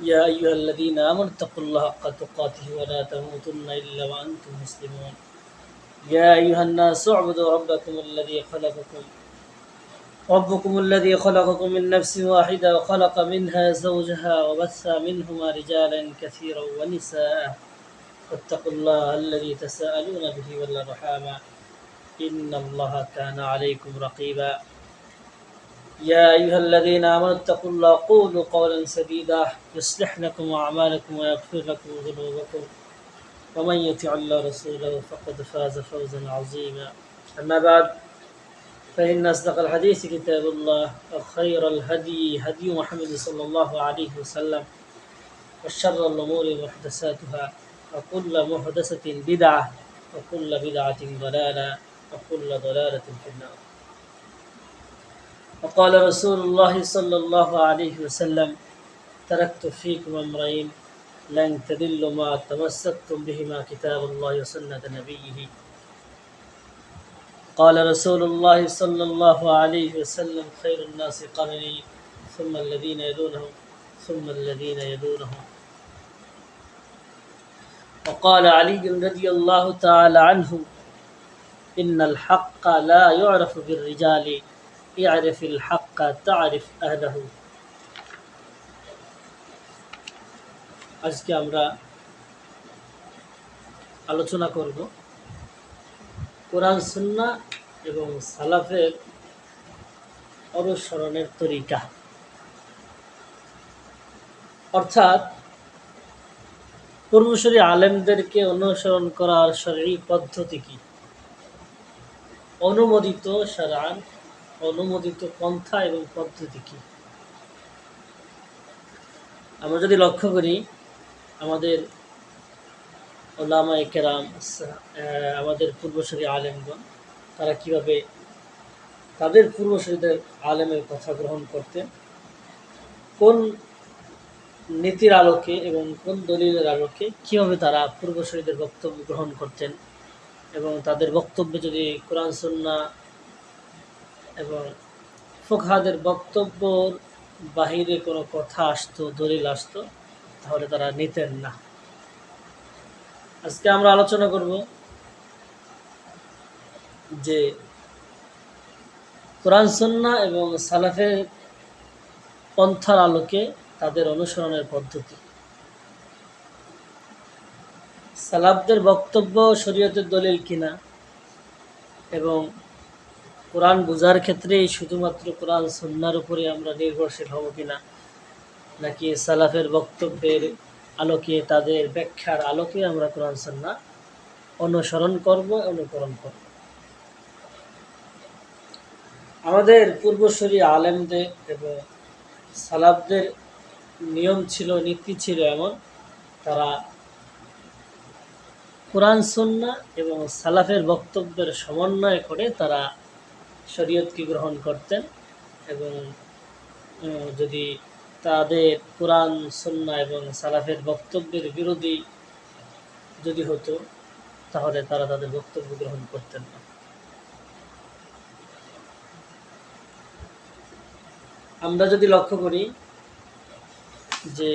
يا أيها الذين آمنوا اتقوا الله حق تقاته ولا تموتن إلا وأنتم مسلمون. يا أيها الناس اعبدوا ربكم الذي خلقكم ربكم الذي خلقكم من نفس واحدة وخلق منها زوجها وبث منهما رجالا كثيرا ونساء. واتقوا الله الذي تساءلون به والأرحام. إن الله كان عليكم رقيبا. يا أيها الذين آمنوا اتقوا الله قولوا قولا سديدا يصلح لكم أعمالكم ويغفر لكم ذنوبكم. ومن يطع الله رسوله فقد فاز فوزا عظيما. أما بعد فإن أصدق الحديث كتاب الله وخير الهدي هدي محمد صلى الله عليه وسلم وشر الأمور محدثاتها وكل محدثة بدعة وكل بدعة ضلالة وكل ضلالة في النار. وقال رسول الله صلى الله عليه وسلم تركت فيكم أمرين لن تدلوا ما تمسكتم بهما كتاب الله وسنة نبيه. قال رسول الله صلى الله عليه وسلم خير الناس قرني ثم الذين يدونهم ثم الذين يدونهم. وقال علي رضي الله تعالى عنه إن الحق لا يعرف بالرجال يعرف الحق تعرف أهله আজকে আমরা আলোচনা করব কোরআন সুন্না এবং সালাফের অনুসরণের তরিকা অর্থাৎ পূর্বসরী আলেমদেরকে অনুসরণ করার শরী পদ্ধতি কি অনুমোদিত সারান অনুমোদিত পন্থা এবং পদ্ধতি কি? আমরা যদি লক্ষ্য করি, আমাদের ওলামা কেরাম আমাদের পূর্বসরী আলেমগণ, তারা কীভাবে তাদের পূর্বসরীদের আলেমের কথা গ্রহণ করতেন? কোন নীতির আলোকে এবং কোন দলিলের আলোকে কীভাবে তারা পূর্বসরীদের বক্তব্য গ্রহণ করতেন? এবং তাদের বক্তব্যে যদি কোরআন, সন্না এবং ফোকহাদের বক্তব্যর বাহিরে কোনো কথা আসতো, দলিল আসতো, তাহলে তারা নিতেন না। আজকে আমরা আলোচনা করব যে কোরআন সন্না এবং সালাফের পন্থার আলোকে তাদের অনুসরণের পদ্ধতি। সালাফদের বক্তব্য শরীয়তের দলিল কিনা এবং কোরআন বোঝার ক্ষেত্রে শুধুমাত্র কোরআন সন্ন্যার উপরে আমরা নির্ভরশীল হব কিনা? নাকি সালাফের বক্তব্যের আলোকে, তাদের ব্যাখ্যার আলোকে আমরা কোরআন সন্না অনুসরণ করব, অনুকরণ করব? আমাদের পূর্বসরী আলেমদের এবং সালাফদের নিয়ম ছিল, নীতি ছিল এমন, তারা কোরআন সন্না এবং সালাফের বক্তব্যের সমন্বয় করে তারা শরীয়তকে গ্রহণ করতেন এবং যদি তাদের কোরআন, সন্না এবং সালাফের বক্তব্যের বিরোধী যদি হতো, তাহলে তারা তাদের বক্তব্য গ্রহণ করতেন না। আমরা যদি লক্ষ্য করি যে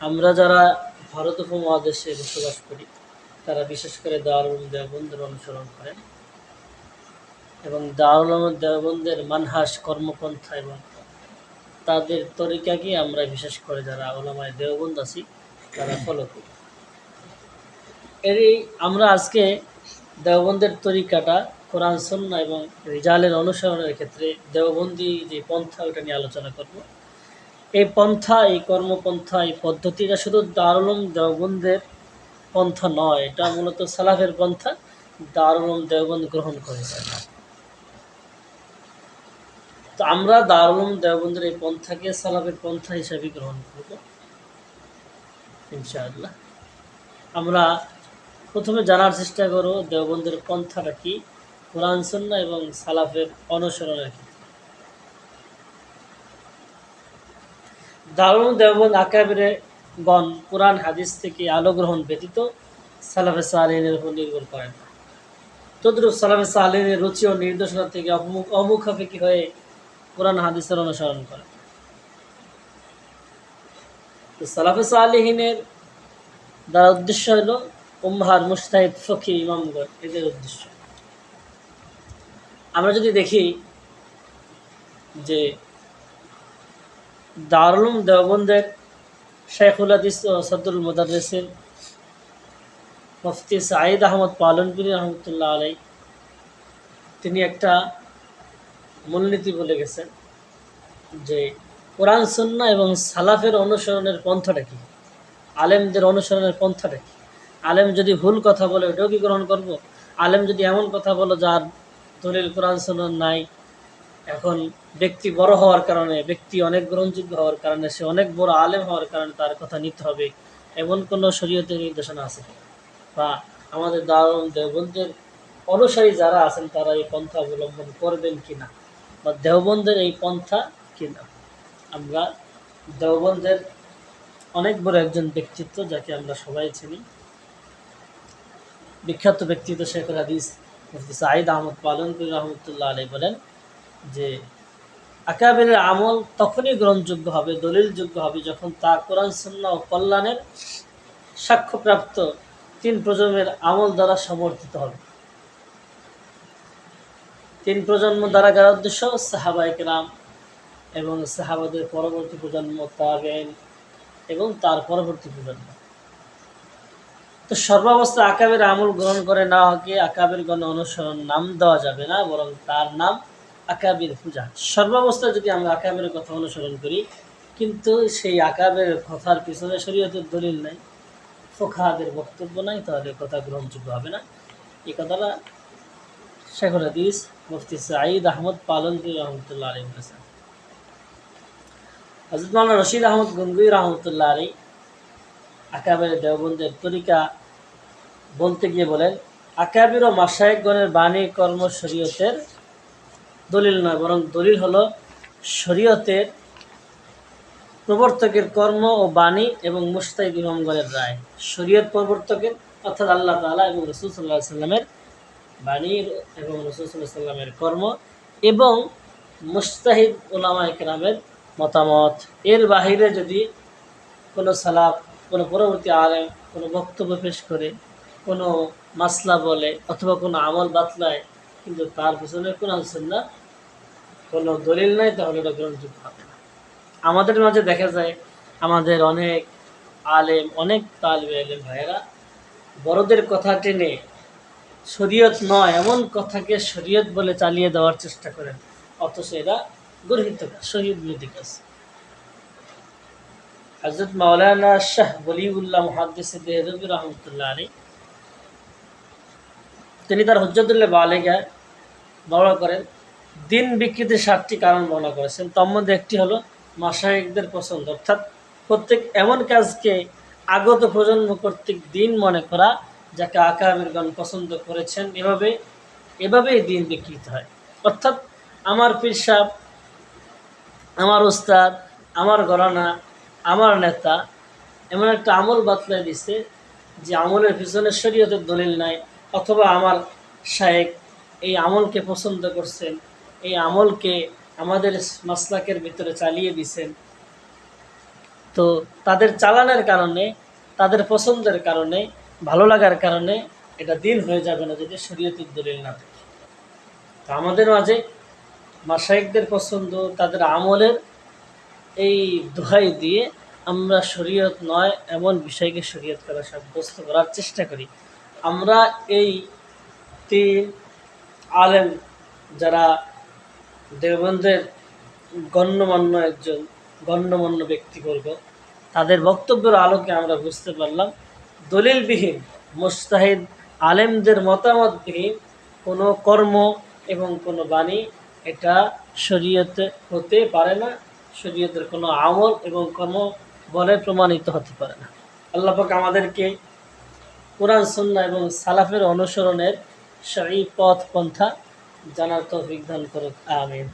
আমরা যারা ভারত উপমহাদেশে বসবাস করি, তারা বিশেষ করে দারুণ দেবন্দের অনুসরণ করেন। এবং দারুল দেবন্দের মানহাস কর্মপন্থা এবং তাদের তরিকাকে আমরা বিশেষ করে যারা ওলামায় দেওবন্দ আছি, তারা ফলো করি। এই আমরা আজকে দেওবন্দের তরিকাটা কোরআন সন্না এবং রিজালের অনুসরণের ক্ষেত্রে দেওবন্দি যে পন্থা ওটা নিয়ে আলোচনা করব। এই পন্থা, এই কর্মপন্থা, এই পদ্ধতিটা শুধু দারুলম দেওবন্দের পন্থা নয়, এটা মূলত সালাফের পন্থা। দারুলম দেওবন্দ গ্রহণ করেছে তো আমরা দারুল দেওবন্দের এই পন্থাকে সালাফের পন্থা হিসাবে গ্রহণ করব, ইনশাআল্লাহ। আমরা প্রথমে জানার চেষ্টা করব দেওবন্দের পন্থাটা কি, কোরআন সন্না এবং সালাফের অনুসরণের ক্ষেত্রে। দারুল দেওবন্দ আকাবিরে গণ কোরআন হাদিস থেকে আলো গ্রহণ ব্যতীত সালাফে সালিনের উপর নির্ভর করেন তদ্রুপ সালাফে সালিনের রুচি ও নির্দেশনা থেকে অমুখ অমুখাপেক্ষি হয়ে কোরআন হাদিসের অনুসরণ করে। তো সালাফে সালিহিনের দ্বারা উদ্দেশ্য হল উম্মাহার মুস্তাহিদ ফকির ইমামগণ, এদের উদ্দেশ্য। আমরা যদি দেখি যে দারুল দেওবন্দের শেখুল হাদিস ও সদুল মুদারিসিন মুফতি সাঈদ আহমদ পালনপুরি রহমতুল্লাহ আলাই তিনি একটা মূলনীতি বলে গেছেন যে কোরআন সন্না এবং সালাফের অনুসরণের পন্থাটা কি? আলেমদের অনুসরণের পন্থাটা কি? আলেম যদি ভুল কথা বলে, ওটাও কি গ্রহণ করব? আলেম যদি এমন কথা বলো যার দলিল কোরআন সন্না নাই, এখন ব্যক্তি বড় হওয়ার কারণে, ব্যক্তি অনেক গ্রহণযোগ্য হওয়ার কারণে, সে অনেক বড় আলেম হওয়ার কারণে তার কথা নিতে হবে, এমন কোনো শরীয়তের নির্দেশনা আছে বা আমাদের দারুণ দেওবন্দের অনুসারী যারা আছেন, তারা এই পন্থা অবলম্বন করবেন কিনা? বা দেওবন্দের এই পন্থা কিনা আমরা দেওবন্দের অনেক বড় একজন ব্যক্তিত্ব যাকে আমরা সবাই চিনি। বিখ্যাত ব্যক্তিত্ব শেখুল হাদিস মুফতি সাঈদ আহমদ পালনপুর রহমতুল্লাহ আলী বলেন যে, আকাবেরের আমল তখনই গ্রহণযোগ্য হবে, দলিলযোগ্য হবে যখন তা কোরআন সন্না ও কল্যাণের সাক্ষ্যপ্রাপ্ত তিন প্রজন্মের আমল দ্বারা সমর্থিত হবে। তিন প্রজন্ম দ্বারা কার উদ্দেশ্য সাহাবা রাম এবং সাহাবাদের পরবর্তী প্রজন্ম তাবেন এবং তার পরবর্তী প্রজন্ম। তো সর্বাবস্থা আকাবের আমল গ্রহণ করে না হকে আকাবের গণ অনুসরণ নাম দেওয়া যাবে না, বরং তার নাম আকাবির পূজা। সর্বাবস্থায় যদি আমরা আকাবের কথা অনুসরণ করি, কিন্তু সেই আকাবের কথার পিছনে শরীয়তের দলিল নাই ফোখাদের বক্তব্য নাই, তাহলে কথা গ্রহণযোগ্য হবে না। এই কথাটা শেখুল হাদিস, মুফতি সাঈদ আহমদ পালনপুর রহমতুল্লাহ আলী বলেছেন হজরত মাওলানা রশিদ আহমদ গঙ্গুই রহমতুল্লাহ আলী আকাবের দেওবন্দের তরিকা বলতে গিয়ে বলেন, আকাবির ও মাসায়কগণের বাণী কর্ম শরীয়তের দলিল নয়, বরং দলিল হলো শরীয়তের প্রবর্তকের কর্ম ও বাণী এবং মুস্তাহিদ ইমামগণের রায়। শরীয়ত প্রবর্তকের, অর্থাৎ আল্লাহ তালা এবং রসুল সাল্লাহ সাল্লামের বাণীর এবং রসুল সাল্লাহ কর্ম এবং মুস্তাহিদ ওলামা একরামের মতামত। এর বাহিরে যদি কোনো সালাফ, কোনো পরবর্তী আলেম কোনো বক্তব্য পেশ করে, কোনো মাসলা বলে অথবা কোনো আমল বাতলায়, কিন্তু তার পিছনে কোনো আনছেন না কোনো দলিল নাই, তাহলে এটা গ্রহণযোগ্য হবে না। আমাদের মাঝে দেখা যায়, আমাদের অনেক আলেম, অনেক তালবে আলেম ভাইয়েরা বড়দের কথা টেনে শরীয়ত নয়, এমন কথাকে শরীয়ত বলে চালিয়ে দেওয়ার চেষ্টা করেন। অথচ এরা গর্হিত শহীদ বিরোধী কাজ। হজরত মাওলানা শাহ বলিউল্লাহ মহাদ্দিস দেহরবি রহমতুল্লাহ আলী তিনি তার হজ্জতুল্লাহ বালেগায় বর্ণনা করেন। দিন বিকৃতির সাতটি কারণ বর্ণনা করেছেন। তার মধ্যে একটি হলো মাসায়িকদের পছন্দ। অর্থাৎ প্রত্যেক এমন কাজকে আগত প্রজন্ম কর্তৃক দিন মনে করা যাকে আকাবিরগণ পছন্দ করেছেন, এভাবে, এভাবেই দিন বিকৃত হয়। অর্থাৎ আমার সাহ আমার উস্তাদ, আমার গরানা আমার নেতা, এমন একটা আমল বাতলাই দিছে যে আমলের পিছনে শরীয়তের দলিল নাই, অথবা আমার শায়েক এই আমলকে পছন্দ করছেন, এই আমলকে আমাদের মাসলাকের ভিতরে চালিয়ে দিছেন। তো তাদের চালানোর কারণে, তাদের পছন্দের কারণে ভালো লাগার কারণে এটা দিন হয়ে যাবে না যদি শরীয়তের দলিল না থাকে। তো আমাদের মাঝে মাসায়িকদের পছন্দ, তাদের আমলের এই দোহাই দিয়ে আমরা শরীয়ত নয়, এমন বিষয়কে শরীয়ত করা সাব্যস্ত করার চেষ্টা করি। আমরা এই তিন আলেম যারা দেবন্ধের গণ্যমান্য একজন, গণ্যমান্য ব্যক্তিবর্গ, তাদের বক্তব্যের আলোকে আমরা বুঝতে পারলাম দলিলবিহীন, মুস্তাহিদ আলেমদের মতামতবিহীন কোনো কর্ম এবং কোনো বাণী এটা শরীয়তে হতে পারে না, শরীয়তের কোনো আমল এবং কোনো বলে প্রমাণিত হতে পারে না। আল্লাহ পাক আমাদেরকে কোরআন সন্না এবং সালাফের অনুসরণের সেই পথ পন্থা জানার তৌফিক দান করুক, আমিন।